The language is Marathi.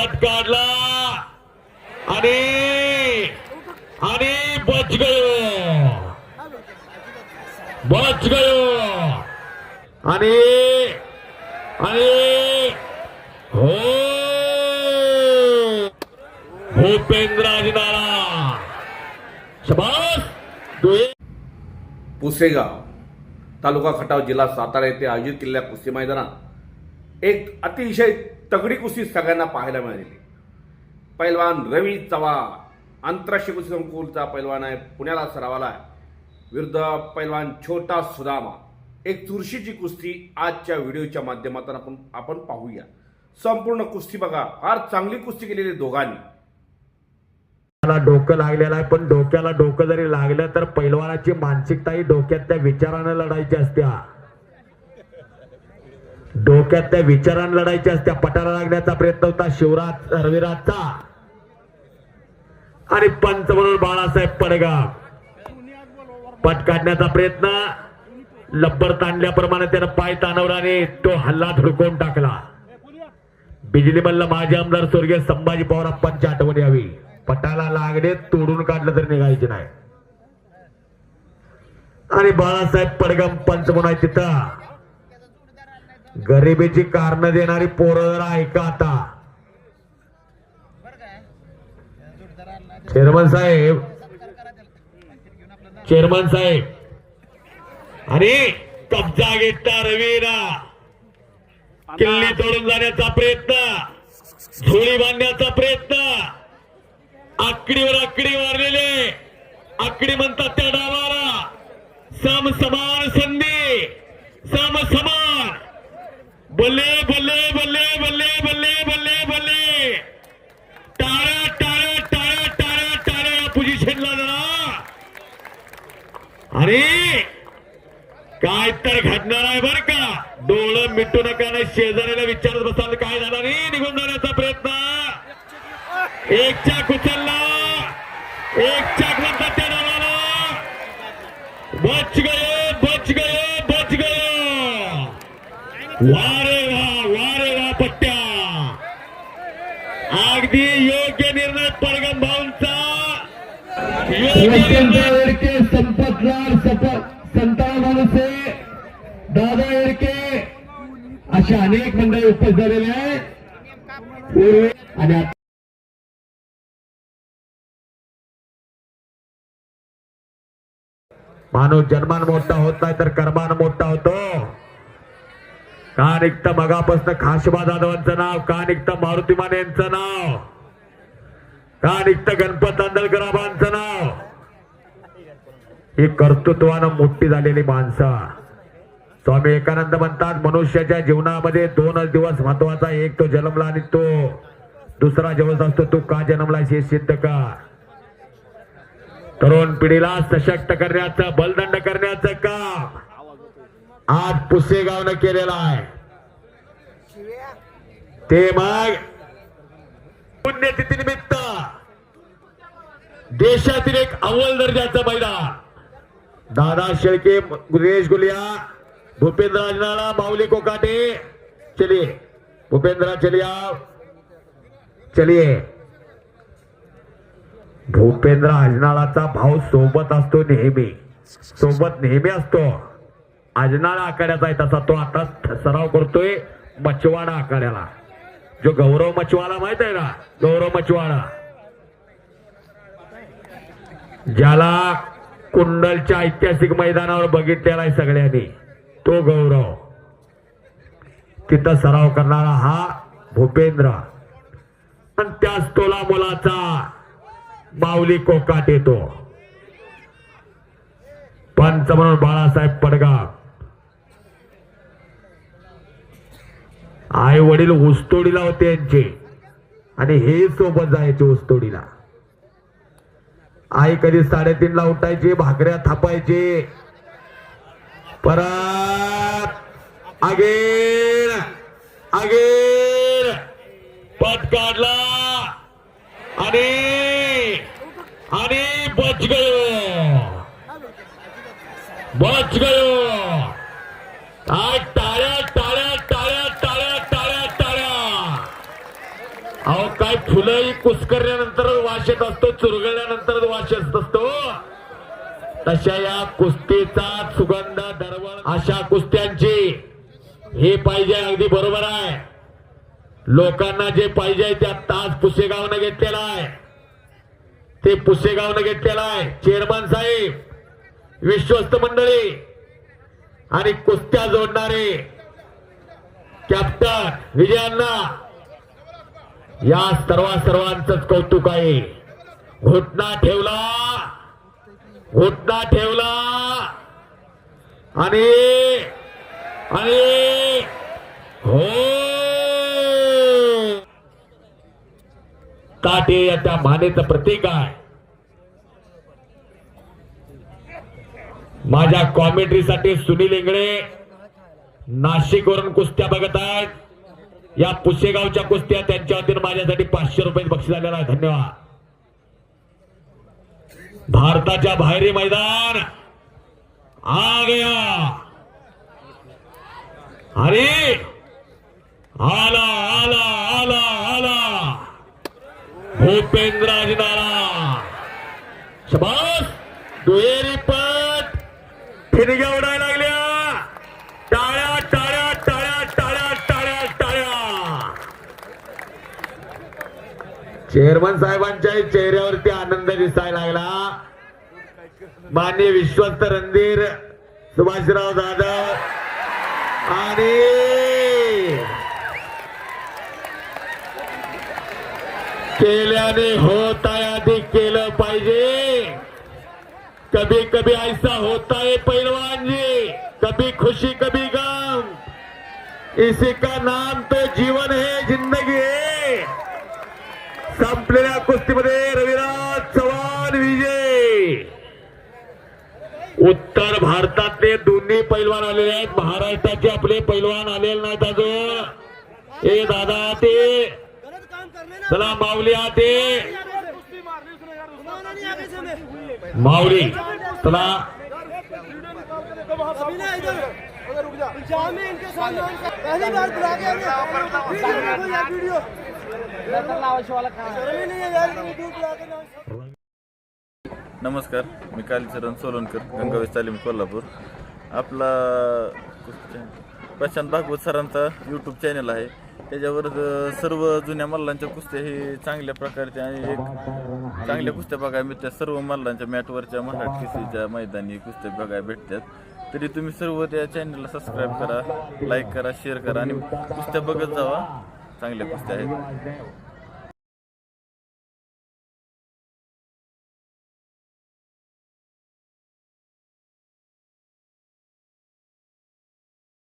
पट काढला आणि आणि बच गयो। बच गयो। आणि आणि हो। भूपेंद्र पुसेगाव, तालुका खटाव जिल्हा सातारा येथे आयोजित केलेल्या मैदानात एक अतिशय तगडी कुस्ती सगळ्यांना पाहायला मिळालेली. पैलवान रवी चव्हाण आंतरराष्ट्रीय कुस्ती संकुलचा पैलवान आहे पुण्याला सरावाला आहे. विरुद्ध पैलवान छोटा सुदामा. एक चुरशीची कुस्ती आजच्या व्हिडिओच्या माध्यमातून आपण आपण पाहूया. संपूर्ण कुस्ती बघा. फार चांगली कुस्ती केलेली दोघांनी. डोकं लागलेलं आहे पण डोक्याला डोकं जरी लागलं तर पैलवानाची मानसिकताही डोक्यात त्या विचारानं लढायची असत्या. डोक्यात त्या विचारानं लढायच्या असत्या पटाला लागण्याचा प्रयत्न होता शिवराज रविराजचा आणि पंच म्हणून बाळासाहेब पडगा पट काढण्याचा प्रयत्न लब्बर ताणल्याप्रमाणे त्यानं पाय ताणवला आणि तो हल्ला धुडकून टाकला. बिजली मल्ल माजी आमदार स्वर्गीय संभाजी पवाराप्पांची आठवण यावी. पटाला लागणे तोडून काढलं तरी निघायचे नाही. आणि बाळासाहेब पडगम पंच म्हणून तर तिथं. गरिबीची कारण देणारी पोरं जरा ऐका आता. चेअरमन साहेब. चेअरमन साहेब. आणि कब्जा घेतला रवीरा किल्ली तोडून जाण्याचा प्रयत्न. झोळी बांधण्याचा प्रयत्न. आकडीवर आकडी मारलेले. आकडी म्हणतात त्या डावाला. सम समान संधी. सम बल्ले बल्ले बल्ले बल्ले बल्ले बल्ले बल्ले. टाळ्या टाळ्या टाळ्या टाळ्या टाळ्या या पोझिशनला जरा. अरे काय तर घडणार आहे बर का? डोळं मिटू नका नाही शेजाऱ्याला विचारत बसाल काय झाला? रे निघून जाण्याचा प्रयत्न. एक चाक उचलला. एक चाक नंतर त्या डावाला बच गयो बच गयो बच गयो. वा संतान माणसे दादा अशा अनेक मंडळी उपस्थित झालेले आहेत. आणि माणूस जन्मान मोठा होत नाही तर कर्मान मोठा होतो. का निघत मगापासून खाशबा जाधवांचं नाव का निघत मारुती माने यांचं नाव का निघत गणपत आंदळकराबांचं नाव ही कर्तृत्वानं मोठी झालेली माणसं. स्वामी एकानंद म्हणतात मनुष्याच्या जीवनामध्ये दोनच दिवस महत्त्वाचा एक तो जन्मला आणि तो दुसरा दिवस असतो तो का जन्मला हे सिद्ध का तरुण पिढीला सशक्त करण्याचं बलदंड करण्याचं काम आज पुसेगावनं केलेलं आहे. ते मग पुण्यतिथी निमित्त देशातील एक अव्वल दर्जाचं मैदान. दादा शेळके गुरेश गुलिया भूपेंद्र अजनाला माऊली कोकाटे चलिए. भूपेंद्र चलिए आप चलिए. भूपेंद्र अजनाळाचा भाऊ सोबत असतो नेहमी. सोबत नेहमी असतो. अजनाळा आखाड्याचा आहे तसा तो आता सराव करतोय मचवाडा आखाड्याला. जो गौरव मचवाडा माहीत आहे ना? गौरव मचवाडा. ज्याला कुंडलच्या ऐतिहासिक मैदानावर बघितलेला आहे सगळ्यांनी. तो गौरव. तिथं सराव करणारा हा भूपेंद्र. आणि त्याच तोला मुलाचा माऊली कोकाट येतो. पंच म्हणून बाळासाहेब पडगाव. आई वडील ऊसतोडीला होते यांचे. आणि हे सोबत जायचे उसतोडीला आई कधी साडेतीनला उठायची भाकऱ्या थापायची. परत अगेन अगेन पट काढला. आणि आणि बच गयो. बच गयो. आठ काय फुलं वाशेत असतो चुरगळल्यानंतर वाशेत असतो. तशा या कुस्तीचा सुगंध दरवळ अशा कुस्त्यांची हे पाहिजे अगदी बरोबर आहे. लोकांना जे पाहिजे त्या तास पुसेगावनं घेतलेला आहे. ते पुसेगावनं घेतलेला आहे. चेअरमन साहेब विश्वस्त मंडळी आणि कुस्त्या जोडणारे कॅप्टन विजयांना या सर्वा सर्वांचंच कौतुक आहे. घोटणा ठेवला. घोटणा ठेवला. आणि आणि हो. काटे याच्या मानेचं प्रतीक आहे. माझ्या कॉमेंट्रीसाठी सुनील इंगळे नाशिकवरून कुस्त्या बघत आहेत. या पुसेगावच्या कुस्त्या त्यांच्या वतीनं माझ्यासाठी पाचशे रुपये बक्षीस आलेला आहे. धन्यवाद. भारताच्या बाहेरी मैदान. आ गया अरे आला आला आला आला. भूपेंद्र नाला शबास दुहेरी पट फिरग्या उडायला लागले टाळ्या टाळ्या टाळ्या टाळ्या टाळ्या टाळ्या चेअरमन साहेबांच्या चेहऱ्यावरती आनंद दिसायला लागला. मान्य विश्वस्त रणधीर सुभाषराव जाधव आणि केल्याने होत आहे आधी केलं पाहिजे. कभी कभी ऐसा होता है पहलवान जी कभी खुशी कभी गम. इसी का नाम तो जीवन है जिंदगी संपलेल्या कुस्तीमध्ये रविराज चव्हाण विजय. उत्तर भारतातले दोन्ही पैलवान आलेले आहेत. महाराष्ट्राचे आपले पैलवान आलेले नाहीत अजून. ए दादा ते. चला माऊली हमें माऊली चला. पहली बार बुला के नमस्कार मी कालीचरण सोलनकर गंगावेश तालीम कोल्हापूर. आपला प्रशांत भागवत सरांचा यूट्यूब चॅनल आहे. त्याच्यावर सर्व जुन्या मल्लांच्या कुस्त्या हे चांगल्या प्रकारच्या आणि एक चांगल्या कुस्त्या बघायला मिळतात. सर्व मल्लांच्या मॅटवरच्या मराठ मैदानी कुस्त्या बघायला भेटतात. तरी तुम्ही सर्व त्या चॅनलला सबस्क्राईब करा लाईक करा शेअर करा आणि कुस्त्या बघत जावा. चांगल्या कुस्त्या आहेत.